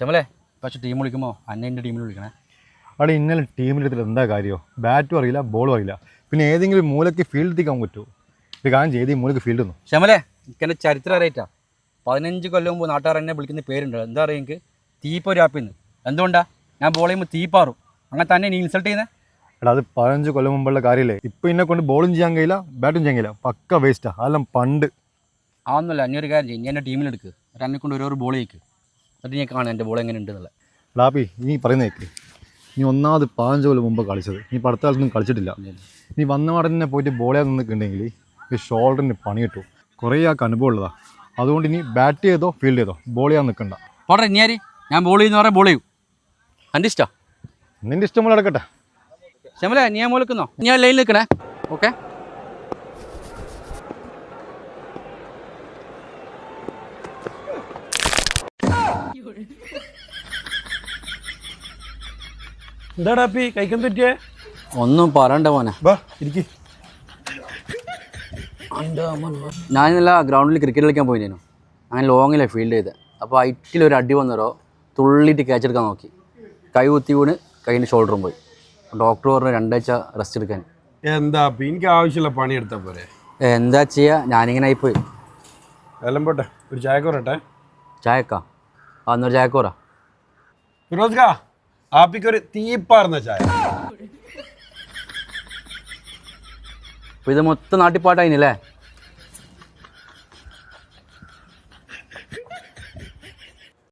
ഷമലേ പക്ഷെ ടീം വിളിക്കുമ്പോൾ അന്നേന്റെ ടീമിൽ വിളിക്കണേ. അവിടെ ഇന്നലെ ടീമിലെടുത്തിട്ട് എന്താ കാര്യമോ ബാറ്റും അറിയില്ല ബോളും അറിയില്ല. പിന്നെ ഏതെങ്കിലും മൂലയ്ക്ക് ഫീൽഡ് എത്തിക്കാൻ പറ്റുമോ ഒരു കാര്യം ചെയ്ത് ഈ മൂലയ്ക്ക് ഫീൽഡ് ഒന്നും ശമലേ എനിക്ക് എന്റെ ചരിത്രം അറിയിട്ടാ. പതിനഞ്ച് കൊല്ലം മുമ്പ് നാട്ടുകാർ എന്നെ വിളിക്കുന്ന പേരുണ്ട്. എന്താ പറയുക എനിക്ക്? തീപ്പൊരാപ്പിന്ന് എന്തുകൊണ്ടാ? ഞാൻ ബോൾ ചെയ്യുമ്പോൾ തീപ്പാറും അങ്ങനെ തന്നെ നീ ഇൻസൾട്ട് ചെയ്യുന്നത് എടാ അത് പതിനഞ്ച് കൊല്ലം മുമ്പുള്ള കാര്യമില്ലേ ഇപ്പം എന്നെ കൊണ്ട് ബോളും ചെയ്യാൻ കഴിയില്ല ബാറ്റും ചെയ്യാൻ കഴിയില്ല. പക്ക വേസ്റ്റാ അതെല്ലാം പണ്ട്. അതൊന്നുമല്ല ഇനി ഒരു കാര്യം ചെയ്യും. ഞാൻ എന്റെ ടീമിലെടുക്കുക എന്നിട്ട് എന്നെ കൊണ്ട് ഓരോ ബോൾ ചെയ്യിക്ക്. എന്നിട്ട് ഞാൻ കാണാം എന്റെ ബോൾ എങ്ങനെ ഉണ്ടെന്നുള്ളത് ലാപ്പി നീ പറയുന്നേക്ക് നീ ഒന്നാമത് പതിനഞ്ച് കൊല്ലം മുമ്പ് കളിച്ചത്. നീ ഇപ്പം അടുത്ത കാലത്തൊന്നും കളിച്ചിട്ടില്ല. നീ വന്ന ഉടനെ പോയിട്ട് ബോളെ നിന്നിട്ടുണ്ടെങ്കിൽ ഈ ഷോൾഡറിന് പണി കിട്ടും. കുറേ ആൾക്ക് അനുഭവം ഉള്ളതാ. അതുകൊണ്ട് ഇനി ബാറ്റ് ചെയ്തോ ഫീൽഡ് ചെയ്തോ ബോൾ ചെയ്യാൻ നിൽക്കണ്ട പോട്ടെ ഇനി ആര്? ഞാൻ ബോൾ ചെയ്യുന്ന പറയാൻ ബോൾ ചെയ്യും. എന്റെ ഇഷ്ടമാണ് നിന്റെ ഇഷ്ടം പോലെ എടുക്കട്ടെ ശമല നീ ഞാൻ മോളിക്കുന്നോ ഞാൻ ലൈനിൽ നിൽക്കണേ. ഓക്കെ എന്താടാ അപ്പി? കഴിക്കാൻ പറ്റിയേ? ഒന്നും പറയണ്ട മോനെ. ബാ ഇരിക്ക്. ഞാൻ ഇന്നലെ ഗ്രൗണ്ടിൽ ക്രിക്കറ്റ് കളിക്കാൻ പോയിരുന്നു അങ്ങനെ ലോങ്ങിലെ ഫീൽഡ് ചെയ്ത്. അപ്പോൾ ഐറ്റിൽ ഒരു അടി വന്നേരോ തുള്ളിയിട്ട് ക്യാച്ച് എടുക്കാൻ നോക്കി. കൈ കുത്തി വീണ് കൈയിന്റെ ഷോൾഡറും പോയി. ഡോക്ടർ പറഞ്ഞു രണ്ടാഴ്ച റെസ്റ്റ് എടുക്കാൻ. എന്താ എനിക്ക് ആവശ്യമുള്ള പണി എടുത്താൽ പോരെ. എന്താ ചെയ്യുക ഞാനിങ്ങനെ ആയിപ്പോയി. എല്ലാം പോട്ടെ. ഒരു ചായ കുറട്ടെ ചായക്കാ? എന്നൊരു ചായക്കോറ ഫിറോസ്ക ആപ്പിക്ക് ഒരു തീപ്പാർന്ന ചായ. ഇത് മൊത്തം നാട്ടിപ്പാട്ടായിനല്ലേ?